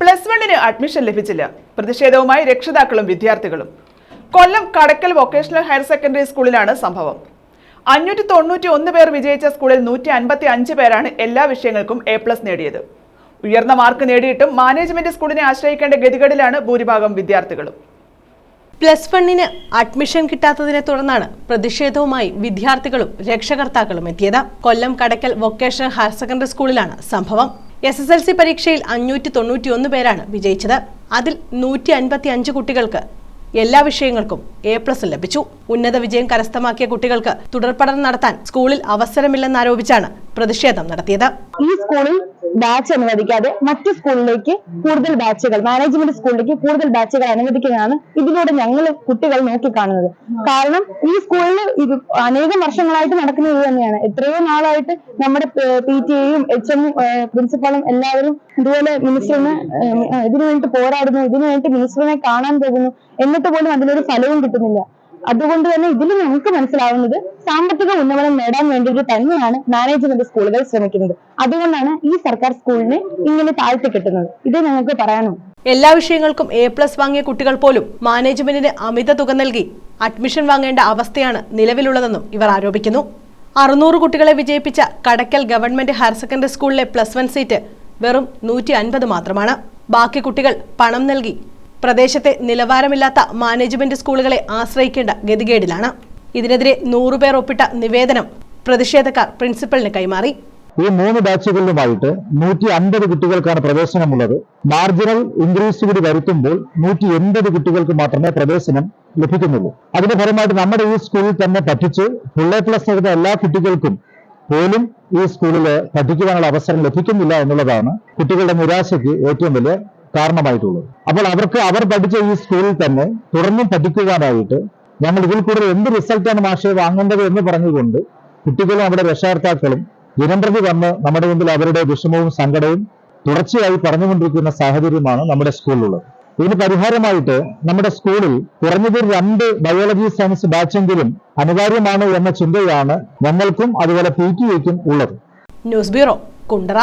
Plus വണ്ണിന് admission ലഭിച്ചില്ല. പ്രതിഷേധവുമായി രക്ഷിതാക്കളും വിദ്യാർത്ഥികളും. Kollam Kadakkal vocational higher secondary സ്കൂളിലാണ് സംഭവം. അഞ്ഞൂറ്റി തൊണ്ണൂറ്റി ഒന്ന് പേർ വിജയിച്ച സ്കൂളിൽ നൂറ്റി അൻപത്തി അഞ്ച് പേരാണ് എല്ലാ വിഷയങ്ങൾക്കും എ പ്ലസ് നേടിയത്. ഉയർന്ന മാർക്ക് നേടിയിട്ടും മാനേജ്മെന്റ് സ്കൂളിനെ ആശ്രയിക്കേണ്ട ഗതികേടിലാണ് ഭൂരിഭാഗം വിദ്യാർത്ഥികളും. പ്ലസ് വണ്ണിന് അഡ്മിഷൻ കിട്ടാത്തതിനെ തുടർന്നാണ് പ്രതിഷേധവുമായി വിദ്യാർത്ഥികളും രക്ഷകർത്താക്കളും എത്തിയത്. Kollam Kadakkal vocational higher secondary സ്കൂളിലാണ് സംഭവം. എസ് എസ് എൽ സി പരീക്ഷയിൽ അഞ്ഞൂറ്റി തൊണ്ണൂറ്റി ഒന്ന് പേരാണ് വിജയിച്ചത്. അതിൽ നൂറ്റി അൻപത്തി അഞ്ച് കുട്ടികൾക്ക് എല്ലാ വിഷയങ്ങൾക്കും എ പ്ലസ് ലഭിച്ചു. ഉന്നത വിജയം കരസ്ഥമാക്കിയ കുട്ടികൾക്ക് തുടർ പഠനം നടത്താൻ സ്കൂളിൽ അവസരമില്ലെന്നാരോപിച്ചാണ് പ്രതിഷേധം നടത്തിയത്. ഈ സ്കൂളിൽ ബാച്ച് അനുവദിക്കാതെ മറ്റു സ്കൂളിലേക്ക് കൂടുതൽ ബാച്ചുകൾ മാനേജ്മെന്റ് സ്കൂളിലേക്ക് കൂടുതൽ ബാച്ചുകൾ അനുവദിക്കുന്നതാണ് ഇതിലൂടെ ഞങ്ങൾ കുട്ടികൾ നോക്കിക്കാണുന്നത്. കാരണം ഈ സ്കൂളിൽ ഇത് അനേകം വർഷങ്ങളായിട്ട് നടക്കുന്നത് ഇത് തന്നെയാണ്. എത്രയോ നാളായിട്ട് നമ്മുടെ പി ടി എയും എച്ച് എം പ്രിൻസിപ്പാളും എല്ലാവരും ഇതുപോലെ മിനിസ്റ്ററിന് ഇതിനു വേണ്ടി പോരാടുന്നു ഇതിനു വേണ്ടി മിനിസ്റ്ററിനെ കാണാൻ പോകുന്നു എന്നിട്ട് പോലും അതിനൊരു ഫലവും കിട്ടുന്നില്ല. അതുകൊണ്ട് തന്നെ ഇതിൽ നമുക്ക് മനസ്സിലാവുന്നത് സാമ്പത്തിക ഉന്നമനം നേടാൻ വേണ്ടിയിട്ട് തന്നെയാണ് മാനേജ്മെന്റ് സ്കൂളുകൾ ശ്രമിക്കുന്നത്. അതുകൊണ്ടാണ് ഈ സർക്കാർ സ്കൂളിനെ ഇങ്ങനെ താഴ്ത്തി കിട്ടുന്നത്. ഇത് ഞങ്ങൾക്ക് പറയാനോ എല്ലാ വിഷയങ്ങൾക്കും എ പ്ലസ് വാങ്ങിയ കുട്ടികൾ പോലും മാനേജ്മെന്റിന് അമിത തുക നൽകി അഡ്മിഷൻ വാങ്ങേണ്ട അവസ്ഥയാണ് നിലവിലുള്ളതെന്നും ഇവർ ആരോപിക്കുന്നു. അറുന്നൂറ് കുട്ടികളെ വിജയിപ്പിച്ച കടക്കൽ ഗവൺമെന്റ് ഹയർ സെക്കൻഡറി സ്കൂളിലെ പ്ലസ് വൺ സീറ്റ് വെറും നൂറ്റി അൻപത് മാത്രമാണ്. ബാക്കി കുട്ടികൾ പണം നൽകി പ്രദേശത്തെ നിലവാരമില്ലാത്ത മാനേജ്മെന്റ് സ്കൂളുകളെ ആശ്രയിക്കേണ്ട ഗതികേടിലാണ്. ഇതിനെതിരെ നൂറുപേർ ഒപ്പിട്ട നിവേദനം പ്രതിഷേധക്കാർ പ്രിൻസിപ്പലിന് കൈമാറി. ഈ മൂന്ന് ബാച്ചുകളിലുമായിട്ട് നൂറ്റി അൻപത് കുട്ടികൾക്കാണ് പ്രവേശനമുള്ളത്. മാർജിനൽ ഇൻക്രീസ് കൂടി വരുത്തുമ്പോൾ നൂറ്റി എൺപത് കുട്ടികൾക്ക് മാത്രമേ പ്രവേശനം ലഭിക്കുന്നുള്ളൂ. അതിന്റെ ഫലമായിട്ട് നമ്മുടെ ഈ സ്കൂളിൽ തന്നെ പഠിച്ച് ഫുൾ എ പ്ലസ് നേടുന്ന എല്ലാ കുട്ടികൾക്കും പോലും ഈ സ്കൂളിൽ പഠിക്കുവാനുള്ള അവസരം ലഭിക്കുന്നില്ല എന്നുള്ളതാണ് കുട്ടികളുടെ നിരാശയ്ക്ക് ഏറ്റവും വലിയ കാരണമായിട്ടുള്ളത്. അപ്പോൾ അവർക്ക് അവർ പഠിച്ച ഈ സ്കൂളിൽ തന്നെ തുടർന്നും പഠിക്കുവാനായിട്ട് ഞങ്ങൾ ഇതിൽ കൂടുതൽ എന്ത് റിസൾട്ടാണ് മാഷെ വാങ്ങേണ്ടത് എന്ന് പറഞ്ഞുകൊണ്ട് കുട്ടികളും അവരുടെ രക്ഷകർത്താക്കളും ദിനംപ്രതി വന്ന് നമ്മുടെ മുമ്പിൽ അവരുടെ വിഷമവും സങ്കടവും തുടർച്ചയായി പറഞ്ഞുകൊണ്ടിരിക്കുന്ന സാഹചര്യമാണ് നമ്മുടെ സ്കൂളിലുള്ളത് ഇതിന് പരിഹാരമായിട്ട് നമ്മുടെ സ്കൂളിൽ കുറഞ്ഞത് രണ്ട് ബയോളജി സയൻസ് ബാച്ചെങ്കിലും അനിവാര്യമാണ് എന്ന ചിന്തയാണ് ഞങ്ങൾക്കും അതുപോലെ പി ടി എക്കും ഉള്ളത്. News bureau Kundara.